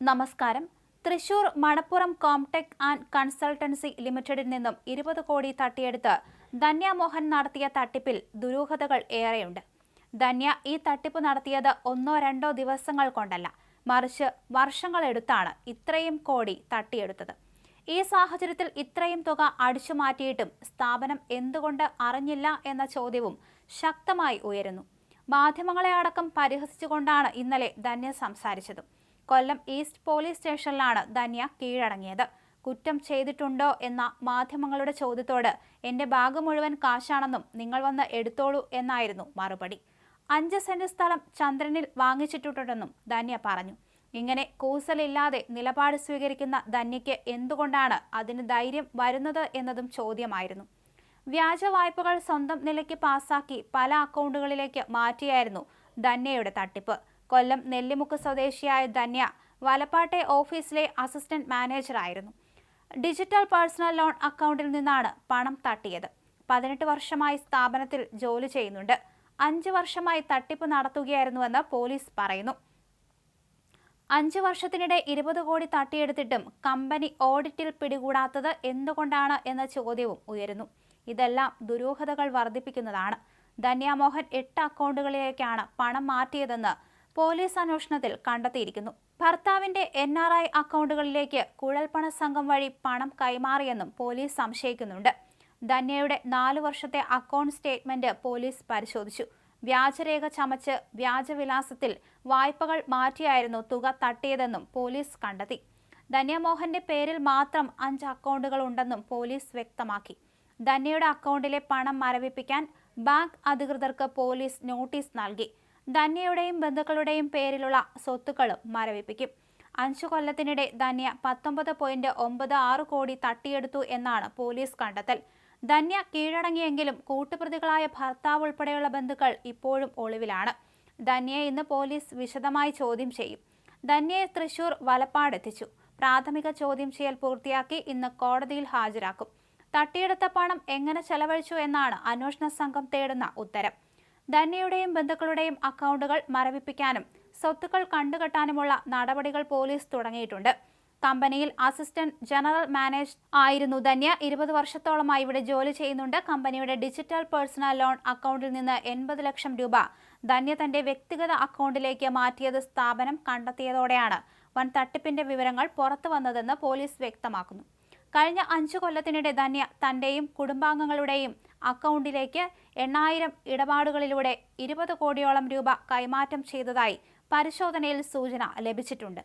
നമസ്കാരം. Thrissur Manappuram Comtech and consultancy ലിമിറ്റഡിൽ നിന്നും ഇരുപത് കോടി തട്ടിയെടുത്ത് ധന്യ മോഹൻ നടത്തിയ തട്ടിപ്പിൽ ദുരൂഹതകൾ ഏറെയുണ്ട്. ധന്യ ഈ തട്ടിപ്പ് നടത്തിയത് ഒന്നോ രണ്ടോ ദിവസങ്ങൾ കൊണ്ടല്ല മറിച്ച് വർഷങ്ങളെടുത്താണ് ഇത്രയും കോടി തട്ടിയെടുത്തത്. ഈ സാഹചര്യത്തിൽ ഇത്രയും തുക അടിച്ചു മാറ്റിയിട്ടും സ്ഥാപനം എന്തുകൊണ്ട് അറിഞ്ഞില്ല എന്ന ചോദ്യവും ശക്തമായി ഉയരുന്നു. മാധ്യമങ്ങളെ അടക്കം പരിഹസിച്ചുകൊണ്ടാണ് ഇന്നലെ ധന്യ സംസാരിച്ചത്. കൊല്ലം ഈസ്റ്റ് പോലീസ് സ്റ്റേഷനിലാണ് ധന്യ കീഴടങ്ങിയത്. കുറ്റം ചെയ്തിട്ടുണ്ടോ എന്ന മാധ്യമങ്ങളുടെ ചോദ്യത്തോട് എന്റെ ബാഗ് മുഴുവൻ കാശാണെന്നും നിങ്ങൾ വന്ന് എടുത്തോളൂ എന്നായിരുന്നു മറുപടി. അഞ്ച് സെന്റ് സ്ഥലം ചന്ദ്രനിൽ വാങ്ങിച്ചിട്ടുണ്ടെന്നും ധന്യ പറഞ്ഞു. ഇങ്ങനെ കൂസലില്ലാതെ നിലപാട് സ്വീകരിക്കുന്ന ധന്യയ്ക്ക് എന്തുകൊണ്ടാണ് അതിന് ധൈര്യം വരുന്നത് എന്നതും ചോദ്യമായിരുന്നു. വ്യാജ വായ്പകൾ സ്വന്തം നിലയ്ക്ക് പാസാക്കി പല അക്കൗണ്ടുകളിലേക്ക് മാറ്റിയായിരുന്നു ധന്യയുടെ തട്ടിപ്പ്. കൊല്ലം നെല്ലിമുക്ക് സ്വദേശിയായ ധന്യ വലപ്പാട്ടെ ഓഫീസിലെ അസിസ്റ്റന്റ് മാനേജറായിരുന്നു ഡിജിറ്റൽ പേഴ്സണൽ ലോൺ അക്കൗണ്ടിൽ നിന്നാണ് പണം തട്ടിയത്. പതിനെട്ട് വർഷമായി സ്ഥാപനത്തിൽ ജോലി ചെയ്യുന്നുണ്ട്. അഞ്ച് വർഷമായി തട്ടിപ്പ് നടത്തുകയായിരുന്നുവെന്ന് പോലീസ് പറയുന്നു. അഞ്ച് വർഷത്തിനിടെ ഇരുപത് കോടി തട്ടിയെടുത്തിട്ടും കമ്പനി ഓഡിറ്റിൽ പിടികൂടാത്തത് എന്തുകൊണ്ടാണ് എന്ന ചോദ്യവും ഉയരുന്നു. ഇതെല്ലാം ദുരൂഹതകൾ വർദ്ധിപ്പിക്കുന്നതാണ്. ധന്യാമോഹൻ എട്ട് അക്കൗണ്ടുകളിലേക്കാണ് പണം മാറ്റിയതെന്ന് പോലീസ് അന്വേഷണത്തിൽ കണ്ടെത്തിയിരിക്കുന്നു. ഭർത്താവിന്റെ എൻ ആർ ഐ അക്കൗണ്ടുകളിലേക്ക് കുഴൽപ്പണ സംഘം വഴി പണം കൈമാറിയെന്നും പോലീസ് സംശയിക്കുന്നുണ്ട്. ധന്യയുടെ നാലു വർഷത്തെ അക്കൗണ്ട് സ്റ്റേറ്റ്മെന്റ് പോലീസ് പരിശോധിച്ചു. വ്യാജരേഖ ചമച്ച് വ്യാജവിലാസത്തിൽ വായ്പകൾ മാറ്റിയായിരുന്നു തുക തട്ടിയതെന്നും പോലീസ് കണ്ടെത്തി. ധന്യമോഹന്റെ പേരിൽ മാത്രം അഞ്ച് അക്കൗണ്ടുകൾ ഉണ്ടെന്നും പോലീസ് വ്യക്തമാക്കി. ധന്യയുടെ അക്കൗണ്ടിലെ പണം മരവിപ്പിക്കാൻ ബാങ്ക് അധികൃതർക്ക് പോലീസ് നോട്ടീസ് നൽകി. ധന്യയുടെയും ബന്ധുക്കളുടെയും പേരിലുള്ള സ്വത്തുക്കളും മരവിപ്പിക്കും. അഞ്ചു കൊല്ലത്തിനിടെ ധന്യ പത്തൊമ്പത് പോയിന്റ് ഒമ്പത് ആറ് കോടി തട്ടിയെടുത്തു എന്നാണ് പോലീസ് കണ്ടെത്തൽ. ധന്യ കീഴടങ്ങിയെങ്കിലും കൂട്ടുപ്രതികളായ ഭർത്താവ് ഉൾപ്പെടെയുള്ള ബന്ധുക്കൾ ഇപ്പോഴും ഒളിവിലാണ്. ധന്യയെ ഇന്ന് പോലീസ് വിശദമായി ചോദ്യം ചെയ്യും. ധന്യയെ തൃശൂർ വലപ്പാടെത്തിച്ചു. പ്രാഥമിക ചോദ്യം ചെയ്യൽ പൂർത്തിയാക്കി ഇന്ന് കോടതിയിൽ ഹാജരാക്കും. തട്ടിയെടുത്ത പണം എങ്ങനെ ചെലവഴിച്ചു എന്നാണ് അന്വേഷണ സംഘം തേടുന്ന ഉത്തരം. ധന്യയുടെയും ബന്ധുക്കളുടെയും അക്കൗണ്ടുകൾ മരവിപ്പിക്കാനും സ്വത്തുക്കൾ കണ്ടുകെട്ടാനുമുള്ള നടപടികൾ പോലീസ് തുടങ്ങിയിട്ടുണ്ട്. കമ്പനിയിൽ അസിസ്റ്റന്റ് ജനറൽ മാനേജർ ആയിരുന്നു ധന്യ. ഇരുപത് വർഷത്തോളമായി ഇവിടെ ജോലി ചെയ്യുന്നുണ്ട്. കമ്പനിയുടെ ഡിജിറ്റൽ പേഴ്സണൽ ലോൺ അക്കൗണ്ടിൽ നിന്ന് എൺപത് ലക്ഷം രൂപ ധന്യ തന്റെ വ്യക്തിഗത അക്കൗണ്ടിലേക്ക് മാറ്റിയത് സ്ഥാപനം കണ്ടെത്തിയതോടെയാണ് വൻ തട്ടിപ്പിന്റെ വിവരങ്ങൾ പുറത്തു വന്നതെന്ന് പോലീസ് വ്യക്തമാക്കുന്നു. കഴിഞ്ഞ അഞ്ചു കൊല്ലത്തിനിടെ ധന്യ തന്റെയും കുടുംബാംഗങ്ങളുടെയും അക്കൗണ്ടിലേക്ക് എണ്ണായിരം ഇടപാടുകളിലൂടെ ഇരുപത് കോടിയോളം രൂപ കൈമാറ്റം ചെയ്തതായി പരിശോധനയിൽ സൂചന ലഭിച്ചിട്ടുണ്ട്